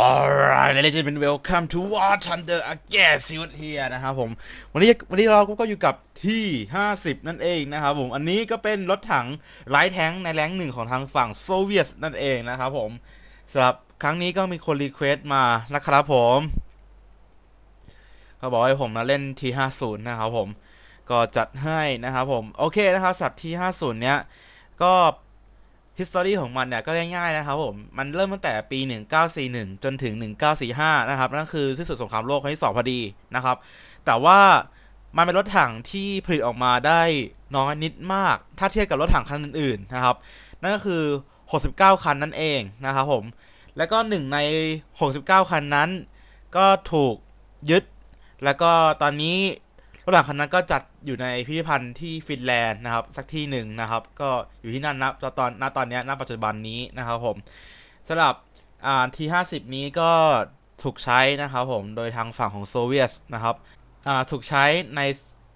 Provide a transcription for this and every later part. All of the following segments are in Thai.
Alright ladies and gentlemen welcome to War Thunder again ซิวเฮียนะครับผม วันนี้วันนี้เราก็อยู่กับที่ 50 นั่นเองนะครับผม อันนี้ก็เป็นรถถังไร้แท้งในแรงหนึ่งของทางฝั่งโซเวียตนั่นเองนะครับผมสำหรับครั้งนี้ก็มีคนรีเควสต์มานะครับผมเขาบอกให้ผมมาเล่น T50 นะครับผม ก็จัดให้นะครับผม โอเคนะครับสำหรับ T50 เนี้ยก็ history ของมันเนี่ยก็ง่ายๆนะครับผมมันเริ่มตั้งแต่ปี 1941 จนถึง 1945 นะครับนั่นคือสิ้นสุดสงครามโลกครั้งที่ 2 พอดีนะครับ แต่ว่ามันเป็นรถถังที่ผลิตออกมาได้น้อยนิดมาก ถ้าเทียบกับรถถังคันอื่นๆนะครับ นั่นก็คือ 69 คันนั่นเองนะครับผม แล้วก็หนึ่งใน 69 คันนั้น ก็ถูกยึด แล้วก็ตอนนี้ รถถังคันนั้นก็จัดอยู่ในพิพิธภัณฑ์ที่ฟินแลนด์นะครับ สักที่หนึ่งนะครับ ก็อยู่ที่นั่นนะตอนณตอนนี้ณปัจจุบันนี้นะครับผมสำหรับทีห้าสิบนี้ก็ถูกใช้นะครับผมโดยทางฝั่งของโซเวียตนะครับถูกใช้ใน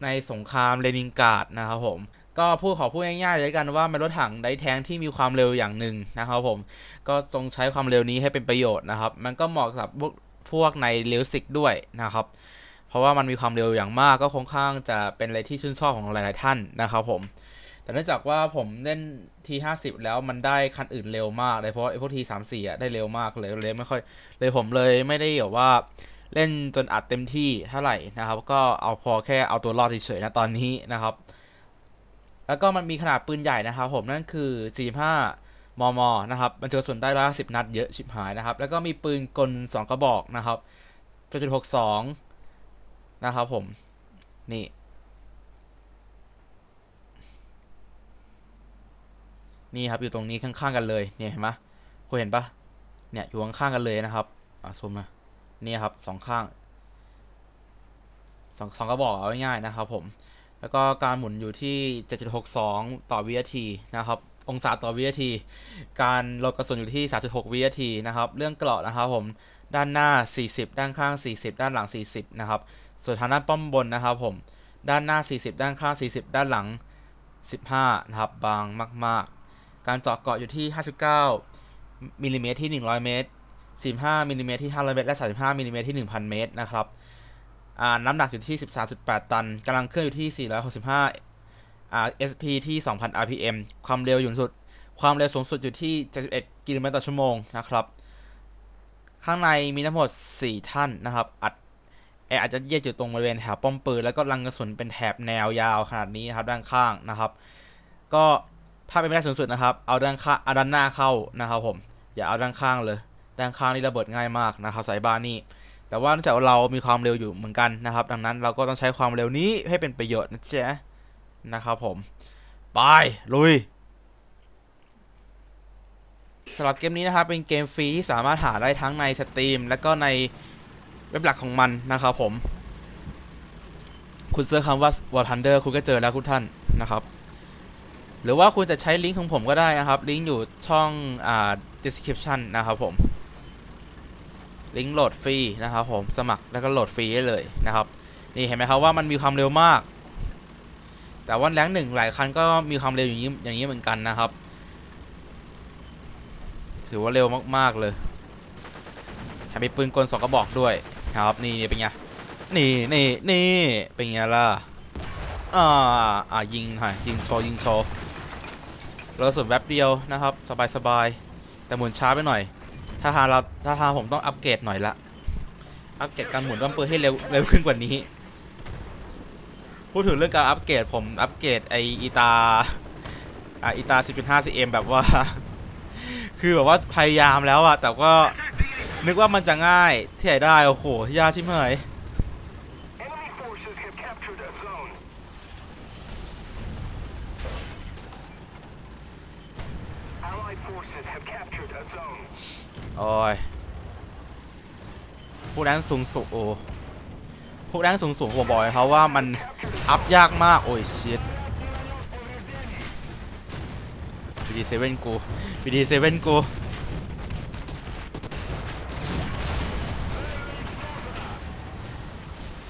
ในสงครามเลนินกราดนะครับผมก็พูดขอพูดง่ายๆเลยกันว่าเป็นรถถังไดแทงที่มีความเร็วอย่างหนึ่งนะครับผมก็จงใช้ความเร็วนี้ให้เป็นประโยชน์นะครับ มันก็เหมาะกับพวกพวกในเลวสิกด้วยนะครับ เพราะว่ามันมีความเร็วอย่างมากก็ค่อนข้างจะเป็นอะไรที่ชื่นชอบของหลาย ๆ ท่านนะครับผม แต่เนื่องจากว่าผมเล่นทีห้าสิบแล้วมันได้คันอื่นเร็วมากเลยเพราะไอ้พวกทีสามสี่อะได้เร็วมากเลยเลยไม่ค่อยเลยผมเลยไม่ได้แบบว่าเล่นจนอัดเต็มที่เท่าไหร่นะครับ ก็เอาพอแค่เอาตัวรอดเฉยๆนะตอนนี้นะครับ แล้วก็มันมีขนาดปืนใหญ่นะครับ ผมนั่นคือ 45 มม นะครับบรรจุกระสุนได้ร้อยสิบนัดเยอะชิบหายนะครับ แล้วก็มีปืนกลสองกระบอกนะครับจุดหกสอง นะครับผม นี่ นี่ครับอยู่ตรงนี้ข้างๆกันเลยเนี่ยเห็นไหมคุณเห็นปะเนี่ยอยู่ข้างๆกันเลยนะครับอะซูมมานี่ครับสองข้างสองสองกระบอกเอาง่ายๆนะครับ ผม แล้วก็การหมุนอยู่ที่ 7.62 ต่อวินาทีนะครับ องศาต่อวินาที การลดกระสุนอยู่ที่ 3.6 วินาทีนะครับ เรื่องเกราะนะครับผม ด้านหน้า 40 ด้านข้าง 40 ด้านหลัง 40 นะครับ ส่วนทางด้านป้อมบนนะครับผม ด้านหน้า 40 ด้านข้าง 40 ด้านหลัง 15 นะครับบางมาก ๆ การเจาะเกาะอยู่ที่ 59มิลลิเมตรที่ 100 เมตร 15มิลลิเมตรที่ 500 เมตร และ 35มิลลิเมตรที่ 1,000 เมตรนะครับน้ำหนักอยู่ที่ 13.8 ตันกำลังเครื่องอยู่ที่ 465อ่า SP ที่ 2,000 RPM ความเร็วอยู่สุด ความเร็วสูงสุดอยู่ที่ 71 กิโลเมตรต่อชั่วโมงนะครับ ข้างในมีทั้งหมด 4 ท่านนะครับ อัด แอร์อาจจะเยียดอยู่ตรงบริเวณแถวป้อมปืนแล้วก็รังกระสุนเป็นแถบแนวยาวขนาดนี้นะครับด้านข้างนะครับ ก็ถ้าเป็นไม่ได้สูงสุดนะครับ เอาด้านข้างเอาด้านหน้าเข้านะครับผมอย่าเอาด้านข้างเลย ด้านข้างนี่ระเบิดง่ายมากนะครับสายบ้านนี่แต่ว่าเนื่องจากเรามีความเร็วอยู่เหมือนกันนะครับ ดังนั้นเราก็ต้องใช้ความเร็วนี้ให้เป็นประโยชน์นะจ๊ะนะครับผมไปลุยสำหรับเกมนี้นะครับเป็นเกมฟรีที่สามารถหาได้ทั้งในสตรีมและก็ใน เว็บหลักของมันนะครับผม คุณเสิร์ชคำว่า War Thunder คุณก็เจอแล้วคุณท่านนะครับ หรือว่าคุณจะใช้ลิงก์ของผมก็ได้นะครับ ลิงก์อยู่ช่องอ่า description นะครับผม ลิงก์โหลดฟรีนะครับผม สมัครแล้วก็โหลดฟรีได้เลยนะครับ นี่เห็นไหมครับว่ามันมีความเร็วมาก แต่ว่าแรงหนึ่งหลายคันก็มีความเร็วอย่างนี้อย่างนี้เหมือนกันนะครับ ถือว่าเร็วมากๆเลยแถมมีปืนกลสองกระบอกด้วย ครับนี่นเป็นไงนี่นี่นี่เป็นไงล่ะอ่าอ่ายิงค่ะยิงโชว์ยิงโชว์เราส่วนแวบเดียวนะครับ สบายสบายแต่หมุนช้าไปหน่อย ถ้าทางเราถ้าทางผมต้องอัปเกรดหน่อยละอัปเกรดการหมุนต้องเปิดให้เร็วเร็วขึ้นกว่านี้ พูดถึงเรื่องการอัปเกรดผมอัปเกรดไออีตาอ่าอีตา 10.5 cm แบบว่า คือแบบว่าพยายามแล้วอะแต่ก็นึกว่ามันจะง่ายที่ไหนได้โอ้โหยากชิบหายโอ้ยผู้แรงสูงสุดโอ้ผู้แรงสูงสูงผมบอกเลยครับว่ามันอัพยากมากโอ้ยชิต วีดีเซเว่นกูวีดีเซเว่นกู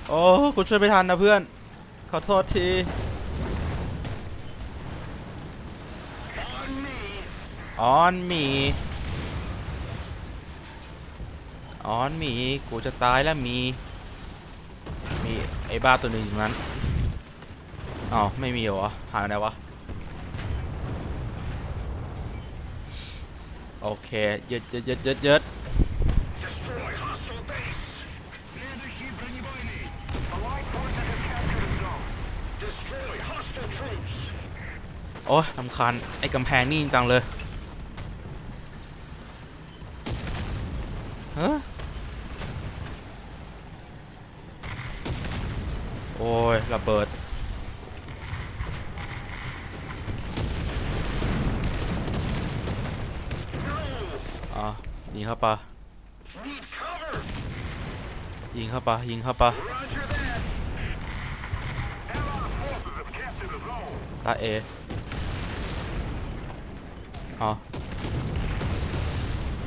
โอ้กูช่วยไม่ทันนะเพื่อน ขอโทษที On me. ออนมีอ๋อนหมีกูจะตายแล้วหมี มีไอ้บ้าตัวหนึ่งอยู่นั้นอ้าวไม่มีเหรอหายไปไหนวะ โอเคเยึดยึดยึดยึดยึดโอ้ยลำคันไอ้กำแพงนี่จังเลย ยิงเข้าไปยิงเข้าป Roger that. Allied forces have captured a zone. ตาเออ๋อ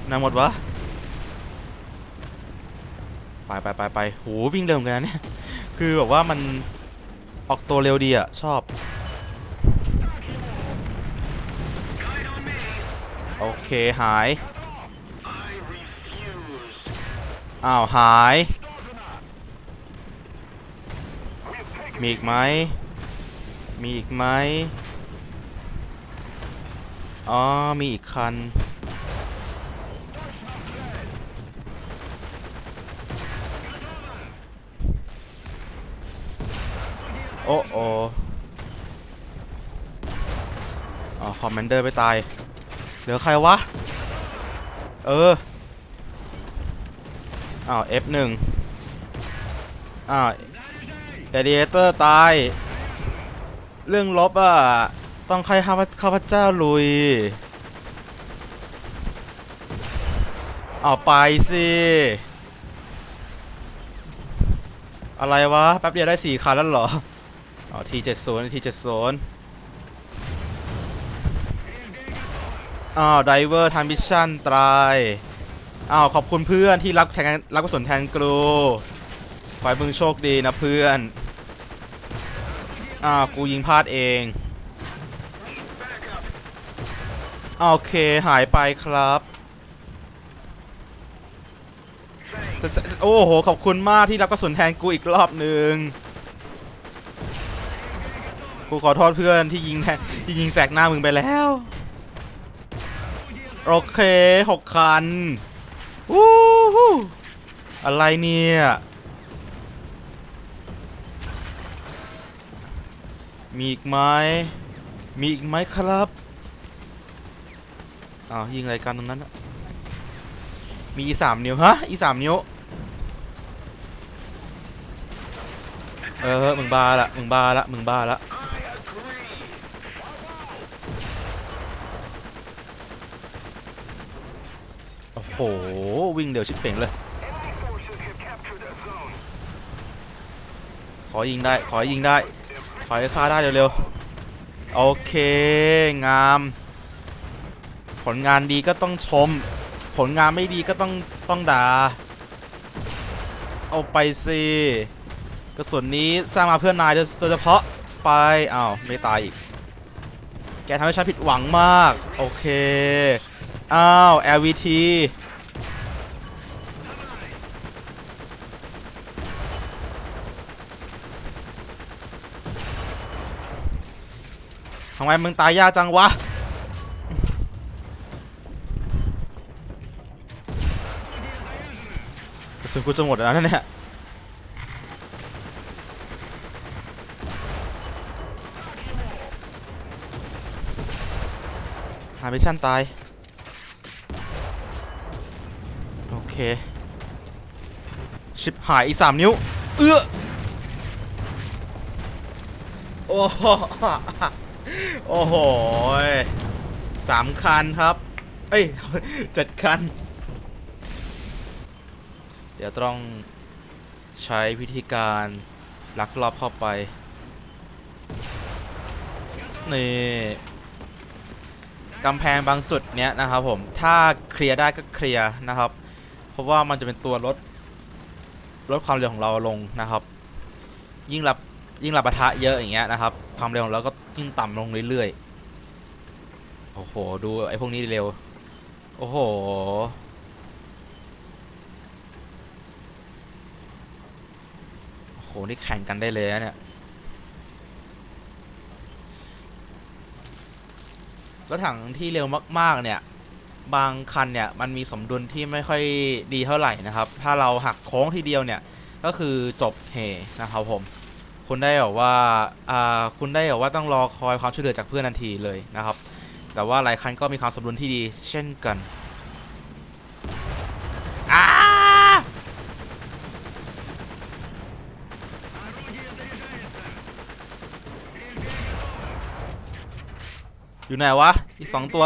นาหมดวะ ไปไปไปไปโหวิ่งเร็วเหมือนกันเนี่ย คือแบบว่ามันออกตัวเร็วดีอะ ชอบ โอเค หาย อ้าว หาย มีอีกไหม มีอีกไหม อ๋อ มีอีกคัน โอ้โออ๋อ คอมมานเดอร์ไปตาย เหลือใครวะ เออ อ้าว F1 อ้าว เอเดียเตอร์ตาย เรื่องลบอะ ต้องใครข้าพข้าพเจ้าลุย เอาไปสิ อะไรวะ แป๊บเดียวได้สี่คันแล้วเหรอ อ๋อทีเจ็ดศูนย์ทีเจ็ดศูนย์อ้าวไดเวอร์ทำมิชชั่นตรายอ้าวขอบคุณเพื่อนที่รับแทนรับกระสุนแทนกรูขอให้มึงโชคดีนะเพื่อน อ้าวกูยิงพลาดเองโอเคหายไปครับโอ้โห ขอบคุณมากที่รับกระสุนแทนกูอีกรอบหนึ่งกูขอโทษเพื่อนที่ยิงแทนที่ยิงแสกหน้ามึงไปแล้ว โอเคหกคันวู้ฮู้อะไรเนี่ย มีอีกไหมมีอีกไหมครับอ้าวยิงอะไรกันตรงนั้นอะมีอีสามนิ้วฮะอีสามนิ้วเออมึงบ้าละมึงบ้าละมึงบ้าละโอ้โหวิ่งเร็วชิบเป่งเลย ขอยิงได้ ขอยิงได้ ขอให้ฆ่าได้เร็วๆ โอเค งาม ผลงานดีก็ต้องชม ผลงานไม่ดีก็ต้องต้องด่า เอาไปสิกระสุนนี้สร้างมาเพื่อนนายโดยเฉพาะไปอ้าวไม่ตายอีก แกทำให้ฉันผิดหวังมาก โอเค อ้าว LVT ไมมึงตายยากจังวะกระสุนกูจะหมดแล้วนะเนี่ยหามิชชั่นตาย โอเค ชิบหายอีกสามนิ้ว เอื้อ โอ้ โอ้โหสามคันครับ เอ้ยเจ็ดคัน เดี๋ยวต้องใช้วิธีการลักลอบเข้าไป นี่กำแพงบางจุดเนี้ยนะครับผม ถ้าเคลียร์ได้ก็เคลียร์นะครับ เพราะว่ามันจะเป็นตัวลดลดความเร็วของเราลงนะครับ ยิ่งรับ ยิ่งเราปะทะเยอะอย่างเงี้ยนะครับ ความเร็วเราก็ยิ่งต่ำลงเรื่อยๆ โอ้โห ดูไอ้พวกนี้เร็ว โอ้โห โอ้โห นี่แข่งกันได้เลยนะเนี่ยรถถังที่เร็วมาก ๆ เนี่ย บางคันเนี่ย มันมีสมดุลที่ไม่ค่อยดีเท่าไหร่นะครับ ถ้าเราหักโค้งทีเดียวเนี่ย ก็คือจบเหนะครับผม คุณได้แบบว่าอ่าคุณได้แบบว่าต้องรอคอยความช่วยเหลือจากเพื่อนทันทีเลยนะครับ แต่ว่าหลายคันก็มีความสมดุลที่ดีเช่นกันอาอยู่ไหนวะ อีกสองตัว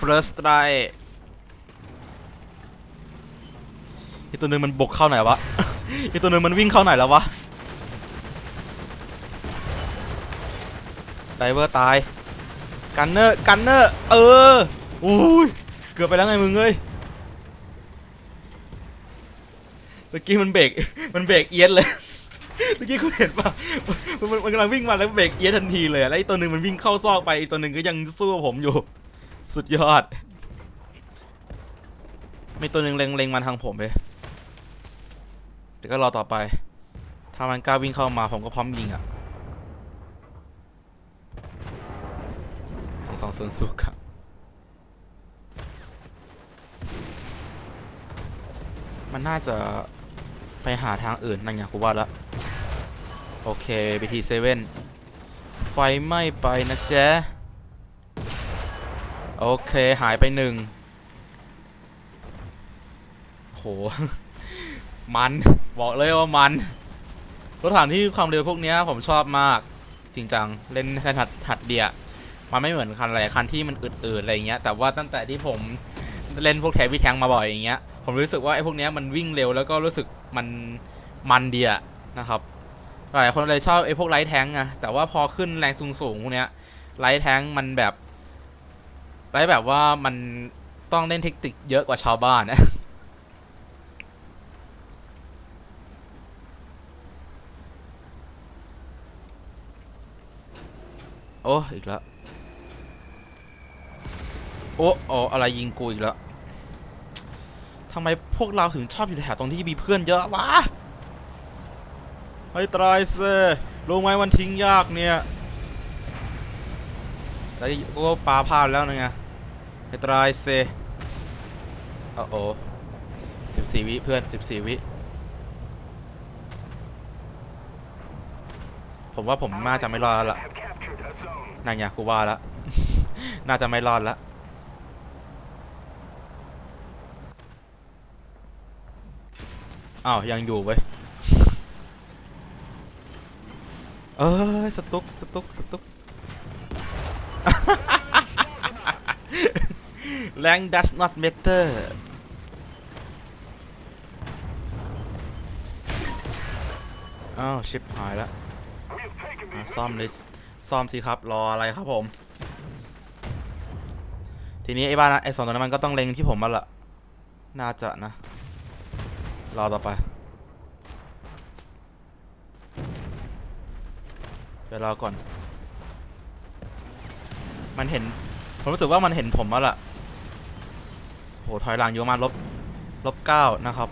first try อีตัวนึงมันบกเข้าไหนวะอีตัวนึงมันวิ่งเข้าไหนแล้ววะไดเวอร์ตายกันเนอร์กันเนอร์เอออุ้ยเกือบไปแล้วไงมึงเอ้ยเมื่อกี้มันเบรกมันเบรกเอียดเลยเมื่อกี้คุณเห็นปะมันมันกำลังวิ่งมาแล้วเบรกเอียดทันทีเลยแล้วไอ้ตัวหนึ่งมันวิ่งเข้าซอกไปอีตัวหนึ่งก็ยังสู้ผมอยู่ สุดยอดมีตัวหนึ่งเล็งเล็งมันทางผมไปเดี๋ย วก็รอต่อไป ถ้ามันกล้าวิ่งเข้ามาผมก็พร้อมยิงอะสองสองศูนย์สุครับมันน่าจะไปหาทางอื่นนั่นไงกูว่าแล้วโอเค BT7 ไฟไหม้ไปนะแจ๊โอเคหายไปหนึ่งโห มัน บอกเลยว่ามัน รถถังที่ความเร็วพวกนี้ผมชอบมาก จริงจัง เล่นแค่หัดหัดเดียมันไม่เหมือนคันหลายคันที่มันอืดๆอะไรเงี้ย แต่ว่าตั้งแต่ที่ผมเล่นพวกแทวิแทงมาบ่อยอย่างเงี้ย ผมรู้สึกว่าไอ้พวกนี้มันวิ่งเร็วแล้วก็รู้สึกมันมันเดียนะครับ หลายคนเลยชอบไอ้พวกไลท์แทงอะแต่ว่าพอขึ้นแรงสูงๆพวกเนี้ยไลท์แทงมันแบบไลท์แบบว่ามันต้องเล่นเทคนิคเยอะกว่าชาวบ้านนะ โอ้อีกแล้วโอ้โอ้อะไรยิงกูอีกแล้วทำไมพวกเราถึงชอบอยู่แถวตรงที่มีเพื่อนเยอะวะให้ตรายเซรู้ไหมมันทิ้งยากเนี่ยแล้วก็ปาพลาดแล้วนะไงให้ตรายเซโอ้โอสิบสี่วิเพื่อนสิบสี่วิผมว่าผมน่าจะไม่รอดแล้วล่ะ นั่นไงกูว่าแล้วน่าจะไม่รอดแล้วอ้าวยังอยู่เว้ย เอ้ยสตุกสตุกสตุก แรง does not matter อ้าว ชิปหายแล้ว We have taken อะซ่อมเลย ซ่อมสิครับรออะไรครับผม ทีนี้ไอ้บ้านไอ้สองตัวนั้นมันก็ต้องเล็งที่ผมมาละน่าจะนะ รอต่อไป เดี๋ยวรอก่อน มันเห็น ผมรู้สึกว่ามันเห็นผมแล้วล่ะโหถอยหลังอยู่ประมาณลบลบเก้านะครับ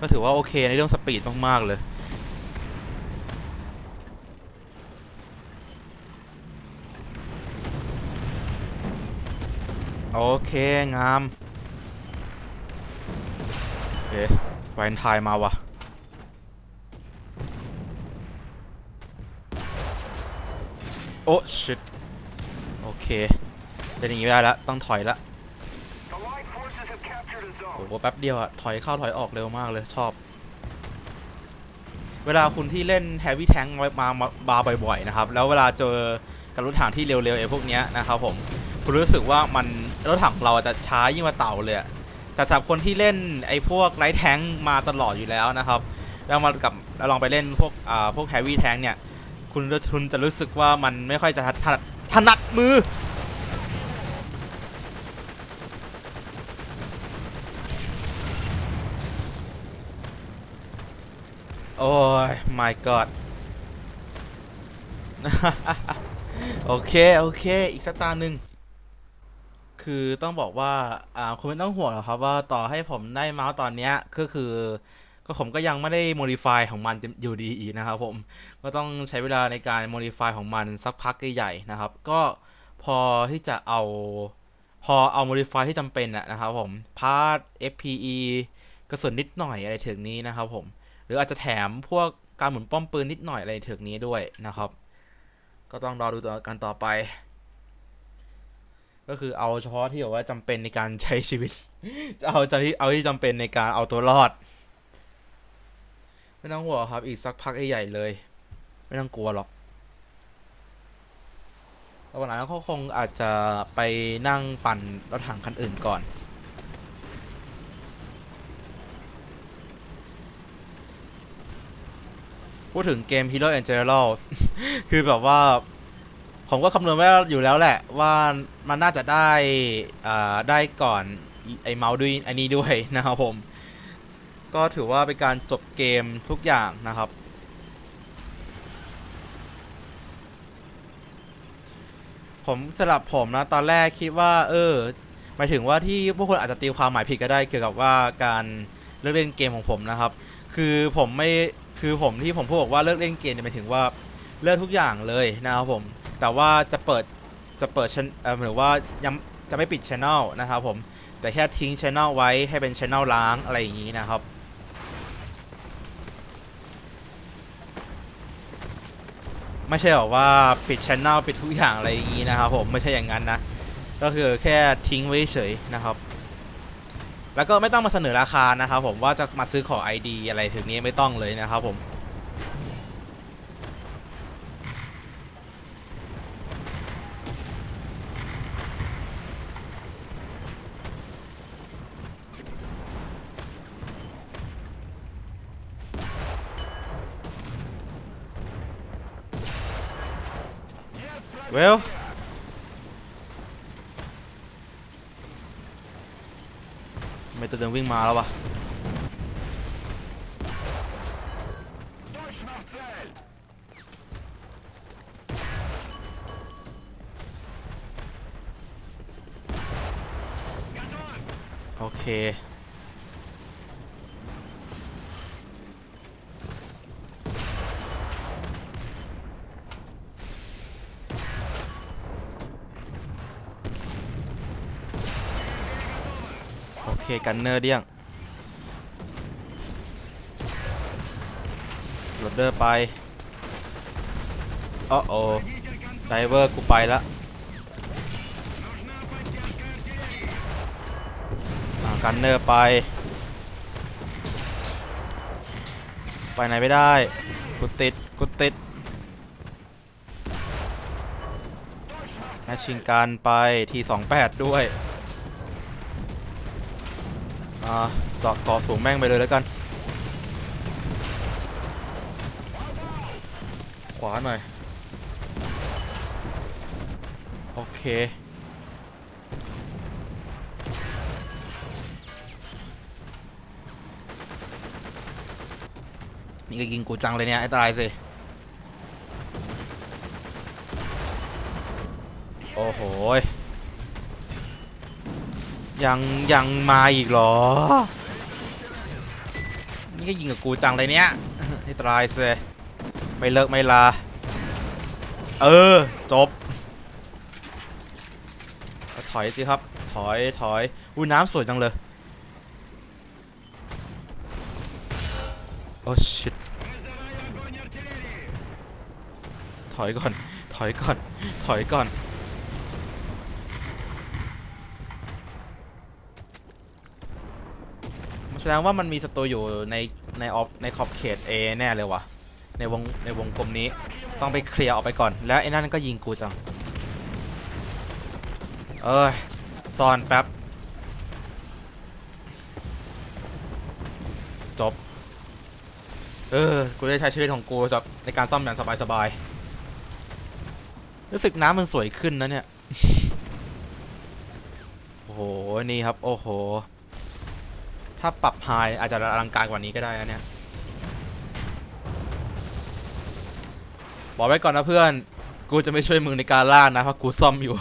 ก็ถือว่าโอเคในเรื่องสปีดมาก ๆ เลย โอเค งามโอเคแวนไทายมาวะโอ้ชิตโอเคเป็นอย่างนี้ไม่ได้แล้วต้องถอยละโอ้โหแป๊บเดียวอะถอยเข้าถอยออกเร็วมากเลยชอบ เวลาคุณที่เล่น Heavy Tank มามาบาบ่อยๆนะครับ แล้วเวลาเจอกับรถถังที่เร็วๆไอ้พวกเนี้ยนะครับผม คุณรู้สึกว่ามัน รถถังของเราจะช้ายิ่งกว่าเต่าเลยอะแต่สำหรับคนที่เล่นไอ้พวกไ i ท์แทงมาตลอดอยู่แล้วนะครับแล้วมากับแล้วลองไปเล่นพวกอ่าพวก Heavy Tank เนี่ยคุณจะคุณจะรู้สึกว่ามันไม่ค่อยจะถนัดถนัดมือโอ้ย my god โอเค โอเค อีกสักตาหนึ่ง คือต้องบอกว่าอ่าคุณไม่ต้องห่วงหรอกครับว่าต่อให้ผมได้เมาส์ตอนเนี้ยก็คือ ก็ผมก็ยังไม่ได้ modify ของมันอยู่ดีอีกนะครับผม ก็ต้องใช้เวลาในการ modify ของมันสักพักใหญ่ๆนะครับ ก็พอที่จะเอาพอเอา modify ที่จำเป็นอะนะครับผมพาร์ท FPE กระสุนนิดหน่อยอะไรถึงนี้นะครับผม หรืออาจจะแถมพวกการหมุนป้อมปืนนิดหน่อยอะไรถึงนี้ด้วยนะครับ ก็ต้องรอดูต่อกันต่อไป ก็คือเอาเฉพาะที่แบบว่าจำเป็นในการใช้ชีวิต จะเอาจะที่เอาที่จำเป็นในการเอาตัวรอด ไม่ต้องห่วงครับ อีกสักพักใหญ่เลย ไม่ต้องกลัวหรอกระหว่างนั้นเขาคงอาจจะไปนั่งปั่นรถถังคันอื่นก่อน พูดถึงเกม Hero and General คือแบบว่า ผมก็คำนวณไว้อยู่แล้วแหละ ว่ามันน่าจะได้อ่าได้ก่อนไอเมาส์ด้วยไอันนี้ด้วยนะครับผม ก็ถือว่าเป็นการจบเกมทุกอย่างนะครับ ผมสำหรับผมนะ ตอนแรกคิดว่า เออหมายถึงว่าที่พวกคนอาจจะตีความหมายผิดก็ได้เกี่ยวกับว่าการเลิกเล่นเกมของผมนะครับ คือผมไม่คือผมที่ผมพูดบอกว่าเลิกเล่นเกมเนี่ยหมายถึงว่าเลิกทุกอย่างเลยนะครับผม แต่ว่าจะเปิดจะเปิดชเอ่อหรือว่ายังจะไม่ปิดช anel นะครับผม แต่แค่ทิ้งช anel ไว้ให้เป็นช anel ล้างอะไรอย่างนี้นะครับไม่ใช่หรอกว่าปิดช anel ปิดทุกอย่างอะไรอย่างนี้นะครับผมไม่ใช่อย่างนั้นนะก็คือแค่ทิ้งไว้เฉยนะครับแล้วก็ไม่ต้องมาเสนอราคานะครับผมว่าจะมาซื้อขอ ID อะไรถึงนี้ไม่ต้องเลยนะครับผม เวลไม่ตัวเดินวิ่งมาแล้ววะ Durch nach Ziel! โอเค โอเค กันเนอร์เดี่ยงโหลดเดอร์ไปอ้อโอไดเวอร์กูไปละกันเนอร์ไป ไปไหนไม่ได้กูติดกูติดแมชชิงการไปทีสองแปดด้วย อ่าจาะเกาะสูงแม่งไปเลยแล้วกัน ขวาหน่อย โอเค นี่ก็ยิงกูจังเลยเนี่ยไอ้ตายสิ โอ้โหย ยังยังมาอีกเหรอ นี่ก็ยิงกับกูจังเลยเนี้ยให้ตายเซไม่เลิกไม่ลา เออ จบ ถอยสิครับ ถอยถอยอู้น้ำสวยจังเลย โอ้ชิตถอยก่อน ถอยก่อน ถอยก่อน แสดงว่ามันมีศัตรูอยู่ในในออฟในขอบเขต A แน่เลยวะในวงในวงกลมนี้ต้องไปเคลียร์ออกไปก่อน แล้วไอ้นั่นก็ยิงกูจัง เอ้ยซ่อนแป๊บ จบ เออ กูได้ใช้ชีวิตของกูแบบในการซ่อมอย่างสบายๆ รู้สึกน้ำมันสวยขึ้นนะเนี่ย โอ้โห นี่ครับ โอ้โห ถ้าปรับไฮอาจจะอลังการกว่านี้ก็ได้นะเนี่ย บอกไว้ก่อนนะเพื่อน กูจะไม่ช่วยมึงในการล่านะ เพราะกูซ่อมอยู่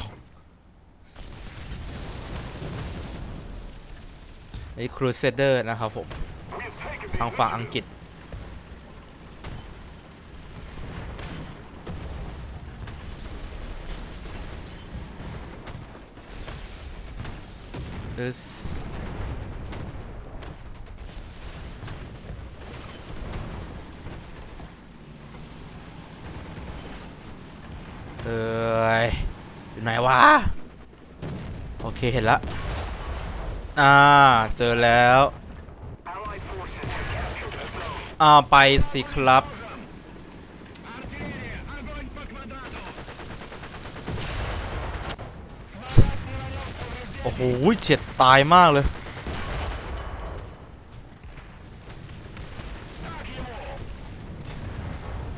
ไอ้ครูเซเดอร์นะครับผม ทางฝั่งอังกฤษ This ยอยู่ไหนวะ โอเคเห็นละ อ่า เจอแล้ว อ่า ไปสิครับ โอ้โหเฉียดตายมากเลย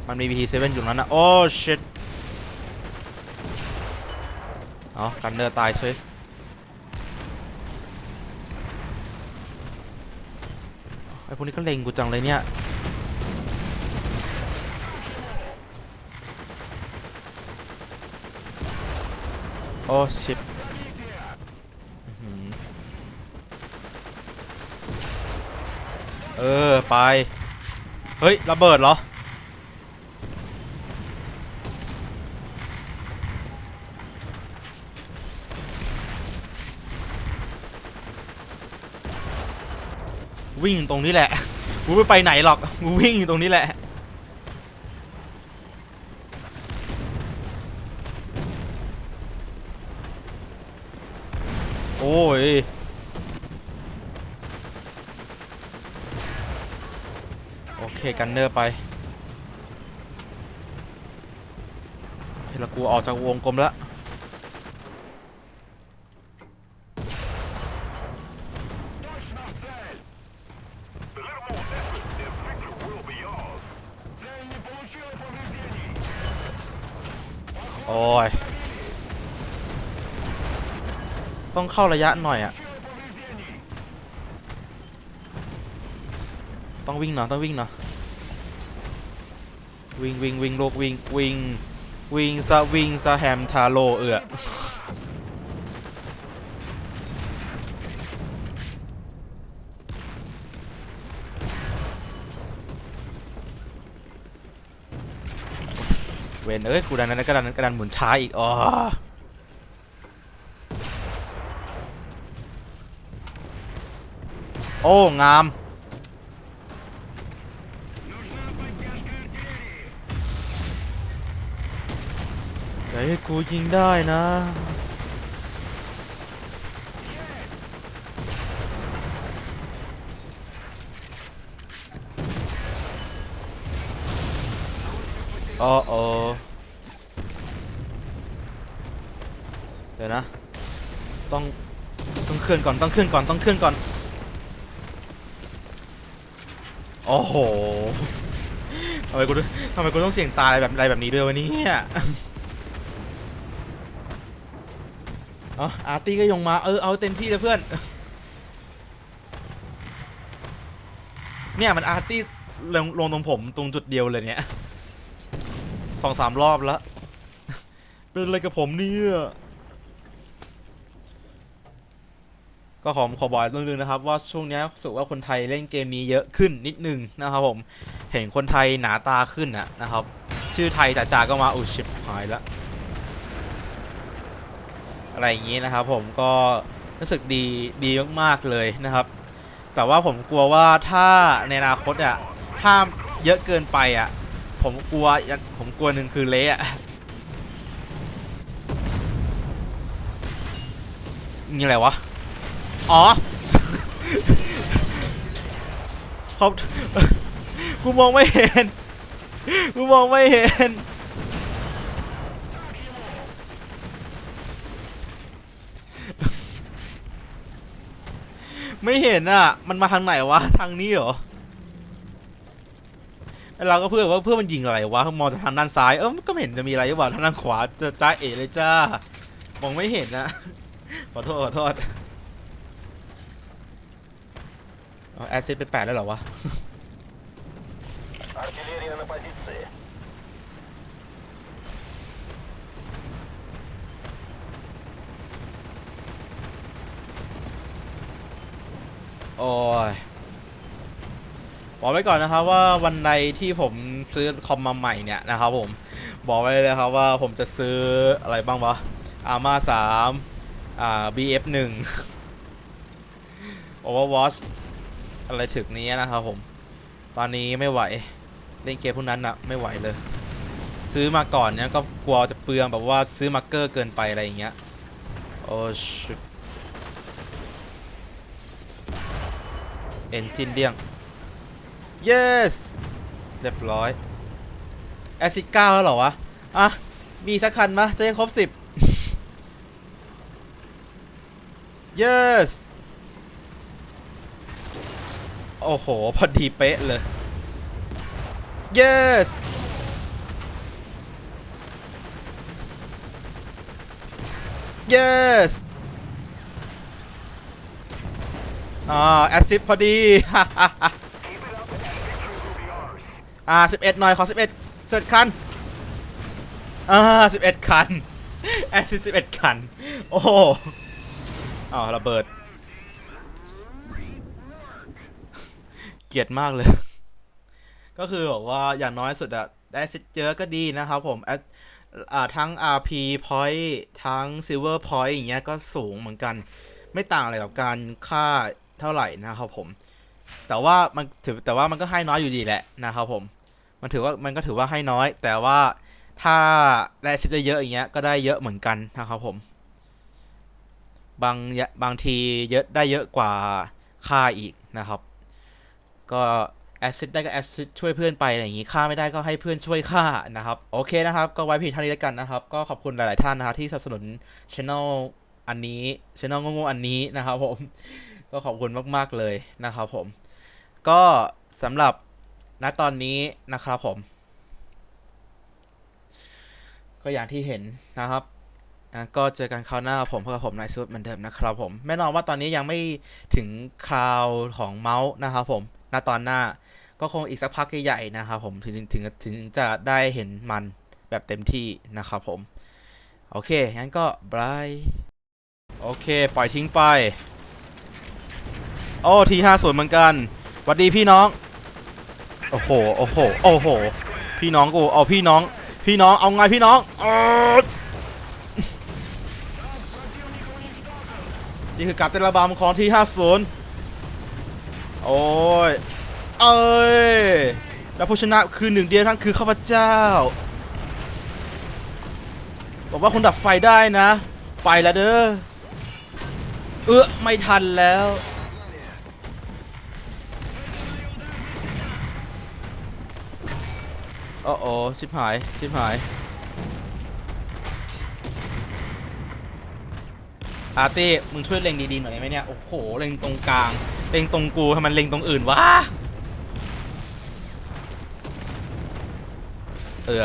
มันมีวีทีเซเว่นอยู่นั้นนะโอ้ shit เอากันเนอร์ตายเฉยไอพวกนี้ก็เล็งกูจังเลยเนี่ยโอ้ shit อื้อหือเออ ไป เฮ้ย ระเบิดเหรอ วิ่งอยู่ตรงนี้แหละกูไม่ไปไหนหรอกกูวิ่งอยู่ตรงนี้แหละโอ้ยโอเคกันเนอร์ไปเคแล้วกูออกจากวงกลมแล้ว เข้าระยะหน่อยอะต้องวิ่งเนาะต้องวิ่งเนาะวิ่งวิ่งวิ่งโลกวิ่งวิ่งวิ่งซะวิ่งซะแฮมทาโลเอือเวนเอ้ยกูดันนั้นก็ดันกระดันหมุนช้าอีกอ๋อ โอ้ งาม เดี๋ให้กูยิงได้นะโอ้โอเดี๋ยวนะ ต้อง ต้องเคลื่อนก่อน ต้องเคลื่อนก่อน ต้องเคลื่อนก่อน โอ้โหทำไมกูต้องทำไมกูต้องเสี่ยงตายอะไรแบบอะไรแบบนี้ด้วยวะเนี่ยอ๋ออาร์ตี้ก็ยงมา เออ เอาเต็มที่เลยเพื่อน เนี่ย มันอาร์ตี้ลงลงตรงผมตรงจุดเดียวเลยเนี่ยสองสามรอบแล้ว เป็นอะไรกับผมเนี่ย ก็ขอขอบอกเรื่องนึงนะครับ ว่าช่วงนี้รู้สึกว่าคนไทยเล่นเกมนี้เยอะขึ้นนิดนึงนะครับผมเห็นคนไทยหนาตาขึ้นนะนะครับ ชื่อไทยแต่จาก็มาอุยชิบหายแล้วอะไรอย่างนี้นะครับ ผมก็รู้สึกดีดีมากๆเลยนะครับ แต่ว่าผมกลัวว่าถ้าในอนาคตอะถ้าเยอะเกินไปอะผมกลัวผมกลัวหนึ่งคือเละอะนี่อะไรวะ อ๋อเขากูมองไม่เห็น กูมองไม่เห็น ไม่เห็นอะ มันมาทางไหนวะ ทางนี้เหรอเราก็เพื่อว่าเพื่อมันยิงอะไรวะมองจากทางด้านซ้าย เออก็เห็นจะมีอะไรหรือเปล่าทางด้านขวาจะจ้าเอ๋เลยจ้ามองไม่เห็นนะขอโทษขอโทษเอา แอซซิดไปแปดแล้วเหรอวะ Артиллерия на позиции. โอ้ยบอกไว้ก่อนนะครับว่าวันใดที่ผมซื้อคอมมาใหม่เนี่ยนะครับผม บอกไว้เลยครับว่าผมจะซื้ออะไรบ้างวะอามาสามอ่า BF หนึ่ง Overwatch อ อะไรถึงนี้นะครับผม ตอนนี้ไม่ไหว เล่นเกมพวกนั้นอะไม่ไหวเลย ซื้อมาก่อนเนี่ยก็กลัวจะเปลืองแบบว่าซื้อมาร์เกอร์เกินไปอะไรอย่างเงี้ย โอ้ชิบเอนจินเดี้ยง yes เรียบร้อยแอซิดเก้าแล้วเหรอวะ อะ มีสักคันมะจะให้ครบสิบ yes โอ้โห พอดีเป๊ะเลย yes เ yes อ่า แอซิดพอดีอ่าสิบเอ็ดหน่อย ขอสิบเอ็ดเสร็จคัน อ่าสิบเอ็ดคัน แอซิสิบเอ็ดคัน โอ้โหอ้าวระเบิด เกลียดมากเลย ก็คือแบบว่าอย่างน้อยสุดอะได้ซิเยอะก็ดีนะครับผมอ่าทั้ง RP point ทั้ง Silver point อย่างเงี้ยก็สูงเหมือนกัน ไม่ต่างอะไรกับการค่าเท่าไหร่นะครับผม แต่ว่ามันถือแต่ว่ามันก็ให้น้อยอยู่ดีแหละนะครับผม มันถือว่ามันก็ถือว่าให้น้อย แต่ว่าถ้าได้ซิดเยอะอย่างเงี้ยก็ได้เยอะเหมือนกันนะครับผม บางบางทีเยอะได้เยอะกว่าค่าอีกนะครับ ก็แอซิดได้ก็แอซิดช่วยเพื่อนไปอะไรอย่างงี้ค่าไม่ได้ก็ให้เพื่อนช่วยค่านะครับโอเคนะครับก็ไว้เพียงเท่านี้แล้วกันนะครับ ก็ขอบคุณหลาย ๆ ท่านนะครับที่สนับสนุนช anel อันนี้ช anel งงๆอันนี้นะครับผมก็ขอบคุณมาก ๆ เลยนะครับผม ก็สำหรับณตอนนี้นะครับผม ก็อย่างที่เห็นนะครับก็เจอกันคราวหน้าผมเพื่อผมนายซูดเหมือนเดิมนะครับผมแน่นอนว่าตอนนี้ยังไม่ถึงคราวของเมาส์นะครับผม ณตอนหน้า ก็คงอีกสักพักใหญ่ๆนะครับผมถึงถึงถึงจะได้เห็นมันแบบเต็มที่นะครับผม โอเค งั้นก็บายโอเค ปล่อยทิ้งไป โอ้ทีห้าศูนย์เหมือนกันหวัดดีพี่น้อง โอ้โห โอ้โห โอ้โห พี่น้องกู เอาพี่น้อง พี่น้อง เอาไงพี่น้องอนี่คือการเต้นระบำของทีห้าศูนย์ โอ้ย เอ้ย แล้วผู้ชนะคือหนึ่งเดียวทั้งคือข้าพเจ้า บอกว่าคุณดับไฟได้นะ ไปแล้วเด้อ เอ้อไม่ทันแล้ว โอ้โอชิบหาย ชิบหาย อาร์ตี้มึงช่วยเล็งดีๆหน่อยได้ไหมเนี่ย โอ้โห เล็งตรงกลาง เล็งตรงกูทำไมเล็งตรงอื่นวะ เออ